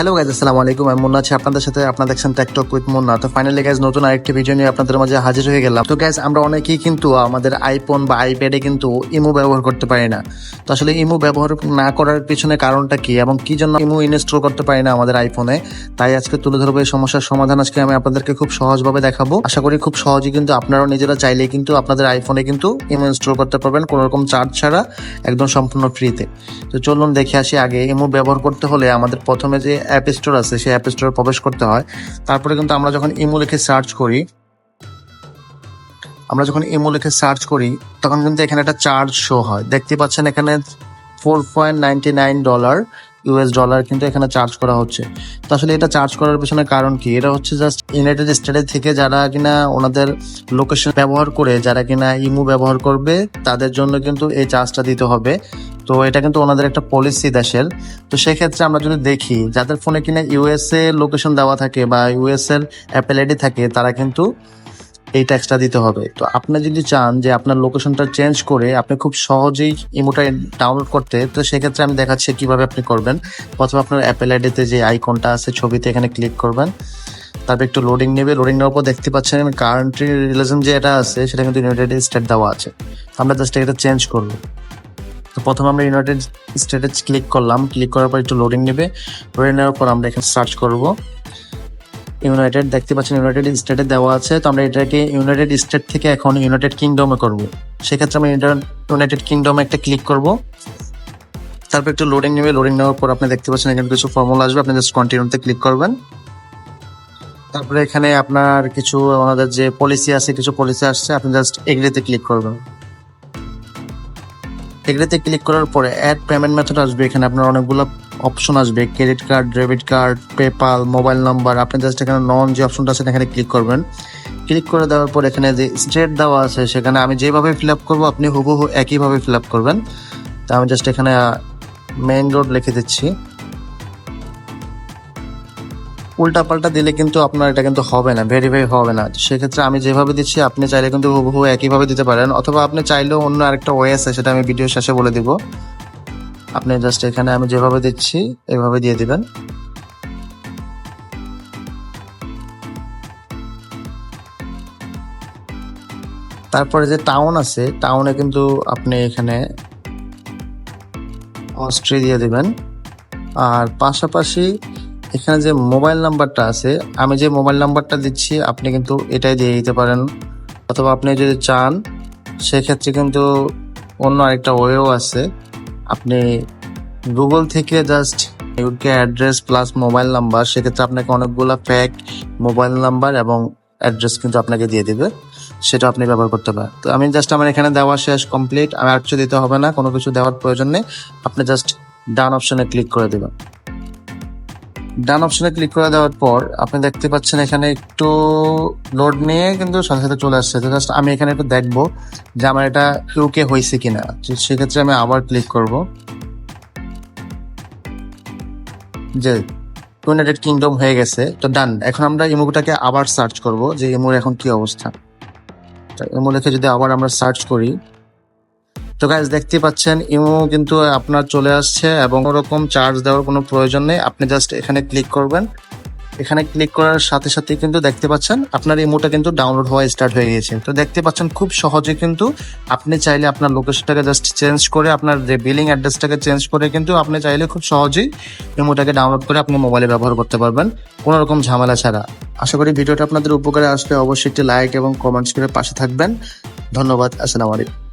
Hello guys আসসালামু আলাইকুম আমি মুন্না আছি আপনাদের সাথে। আপনারা দেখছেন টেকটক উইথ মুন্না। তো ফাইনালি গাইজ নতুন আরেকটি ভিডিও নিয়ে আপনাদের মাঝে হাজির হয়ে গেলাম। তো গাইজ আমরা অনেকেই কিন্তু আমাদের আইফোন বা আইপ্যাডে কিন্তু ইমো ব্যবহার করতে পারি না। তো আসলে ইমো ব্যবহার না করার পিছনে কারণটা কি এবং কি জন্য ইমো ইনস্টল করতে পারি না আমাদের আইফোনে তাই আজকে তুলে ধরবো এই সমস্যার সমাধান। আজকে আমি আপনাদেরকে খুব সহজভাবে দেখাবো। আশা করি খুব সহজেই কিন্তু আপনারাও নিজেরা চাইলে কিন্তু আপনাদের আইফোনে কিন্তু ইমো ইনস্টল করতে পারবেন। কোনো রকম চার্জ ছাড়া, একদম সম্পূর্ণ ফ্রিতে তো চলুন দেখে আসি আগে। ইমো ব্যবহার করতে হলে আমাদের প্রথমে যে অ্যাপ স্টোর আছে, সেই অ্যাপ স্টোরে প্রবেশ করতে হয়। তারপরে কিন্তু আমরা যখন ইমো লিখে সার্চ করি, আমরা যখন ইমো লিখে সার্চ করি, তখন কিন্তু এখানে একটা চার্জ শো হয়। দেখতে পাচ্ছেন এখানে four point ninety nine dollar US dollar কিন্তু এখানে চার্জ করা হচ্ছে। তো আসলে এটা চার্জ করার পিছনে কারণ কি? এটা হচ্ছে জাস্ট ইউনাইটেড স্টেটের থেকে যারা কিনা ওনাদের লোকেশন ব্যবহার করে, যারা কিনা ইমো ব্যবহার করবে, তাদের জন্য কিন্তু এই চার্জটা দিতে হবে। তো এটা কিন্তু ওনাদের একটা পলিসি দেশের। তো সেক্ষেত্রে আমরা যদি দেখি, যাদের ফোনে কিনা ইউএসএ লোকেশন দেওয়া থাকে বা ইউএস এর অ্যাপেল আইডি থাকে, তারা কিন্তু এই ট্যাক্সটা দিতে হবে। তো আপনি যদি চান যে আপনার লোকেশনটা চেঞ্জ করে আপনি খুব সহজেই ইমোটা ডাউনলোড করতে, তো সেক্ষেত্রে আমি দেখাচ্ছি কীভাবে আপনি করবেন। প্রথমে আপনার অ্যাপেল আইডিতে যে আইকনটা আছে, ছবিতে এখানে ক্লিক করবেন। তারপর একটু লোডিং নেবে। লোডিং নেওয়ার পর দেখতে পাচ্ছেন কারেন্ট্রি রিলেশন যে এটা আছে, সেটা কিন্তু ইউনাইটেড স্টেট দেওয়া আছে। আমরা জাস্ট এটা চেঞ্জ করব। তো প্রথমে আমরা ইউনাইটেড স্টেটে ক্লিক করলাম ক্লিক করার পর একটু লোডিং নেবে। লোডিং নেওয়ার পর আমরা এখানে সার্চ করব। ইউনাইটেড দেখতে পাচ্ছেন ইউনাইটেড স্টেটে দেওয়া আছে। তো আমরা এটাকে ইউনাইটেড স্টেট থেকে এখন ইউনাইটেড কিংডমে করব। সেক্ষেত্রে আমরা ইউনাইটেড কিংডমে একটা ক্লিক করব। তারপর একটু লোডিং নেবে। লোডিং নেওয়ার পর আপনি দেখতে পাচ্ছেন এখানে কিছু ফর্মুলা আসবে। আপনি জাস্ট কন্টিনিউতে ক্লিক করবেন। তারপরে এখানে আপনার কিছু আমাদের যে পলিসি আছে, কিছু পলিসি আসছে, আপনি জাস্ট এগ্রিতে ক্লিক করবেন। এগ্রিতে ক্লিক করার পরে অ্যাড পেমেন্ট মেথড আসবে। এখানে আপনার অনেকগুলো অপশন আসবে। Credit card debit card PayPal mobile number আপনি জাস্ট এখানে নন যে অপশনটা আছে এখানে ক্লিক করবেন। ক্লিক করে দেওয়ার পর এখানে যে স্টেট দেওয়া আছে, সেখানে আমি যেভাবে ফিল আপ করব, আপনি হুবহু একইভাবে ফিল আপ করবেন। তা আমি জাস্ট এখানে মেইন রোড লিখে দিচ্ছি। উল্টা পাল্টা দিলে কিন্তু আপনার এটা কিন্তু হবে না ভেরিফাই হবে না। সেক্ষেত্রে আমি যেভাবে দিচ্ছি, আপনি চাইলে কিন্তু হুবহু একইভাবে দিতে পারেন, অথবা আপনি চাইলেও অন্য আরেকটা ওয়ে আছে, সেটা আমি ভিডিও শেষে বলে দিব। আপনি জাস্ট এখানে আমি যেভাবে দিচ্ছি, এভাবে দিয়ে দিবেন। তারপরে যে টাউন আছে টাউনে কিন্তু আপনি এখানে অস্ট্রি দিয়ে দিবেন। আর পাশাপাশি এখানে যে মোবাইল নাম্বারটা আছে, আমি যে মোবাইল নাম্বারটা দিচ্ছি, আপনি কিন্তু এটাই দিয়ে দিতে পারেন। অথবা আপনি যদি চান, সেক্ষেত্রে কিন্তু অন্য আরেকটা ওয়েও আছে। আপনি গুগল থেকে just UK address plus mobile number সেক্ষেত্রে আপনাকে অনেকগুলো প্যাক মোবাইল নাম্বার এবং অ্যাড্রেস কিন্তু আপনাকে দিয়ে দিবে। সেটা আপনি ব্যবহার করতে পারেন। তো আমি জাস্ট আমার এখানে দেওয়া শেষ কমপ্লিট আমি আর কিছু দিতে হবে না, কোনো কিছু দেওয়ার প্রয়োজন নেই। আপনি জাস্ট ডান অপশনে ক্লিক করে দেবেন। ডান অপশনে ক্লিক করে দেওয়ার পর আপনি দেখতে পাচ্ছেন এখানে একটু লোড নিয়ে কিন্তু সাথে সাথে চলে আসছে। জাস্ট আমি এখানে একটু দেখব যে আমার এটা ইউকে হয়েছে কিনা। তো সেক্ষেত্রে আমি আবার ক্লিক করব। যে ইউনাইটেড কিংডম হয়ে গেছে। তো ডান এখন আমরা ইমুটাকে আবার সার্চ করব যে ইমুর এখন কি অবস্থা। তো ইমু লিখে যদি আবার আমরা সার্চ করি তো গাইজ দেখতে পাচ্ছেন, ইমো কিন্তু আপনার চলে আসছে এবং ওরকম চার্জ দেওয়ার কোনো প্রয়োজন নেই। আপনি জাস্ট এখানে ক্লিক করবেন। এখানে ক্লিক করার সাথে সাথে কিন্তু দেখতে পাচ্ছেন, আপনার ইমোটা কিন্তু ডাউনলোড হওয়া স্টার্ট হয়ে গিয়েছে তো দেখতে পাচ্ছেন, খুব সহজে কিন্তু আপনি চাইলে আপনার লোকেশনটাকে জাস্ট চেঞ্জ করে, আপনার যে বিলিং অ্যাড্রেসটাকে চেঞ্জ করে কিন্তু আপনি চাইলে খুব সহজেই ইমোটাকে ডাউনলোড করে আপনি মোবাইলে ব্যবহার করতে পারবেন। কোনো রকম ঝামেলা ছাড়া। আশা করি ভিডিওটা আপনাদের উপকারে আসলে অবশ্যই একটি লাইক এবং কমেন্টস করে পাশে থাকবেন। ধন্যবাদ। আসসালামু আলাইকুম।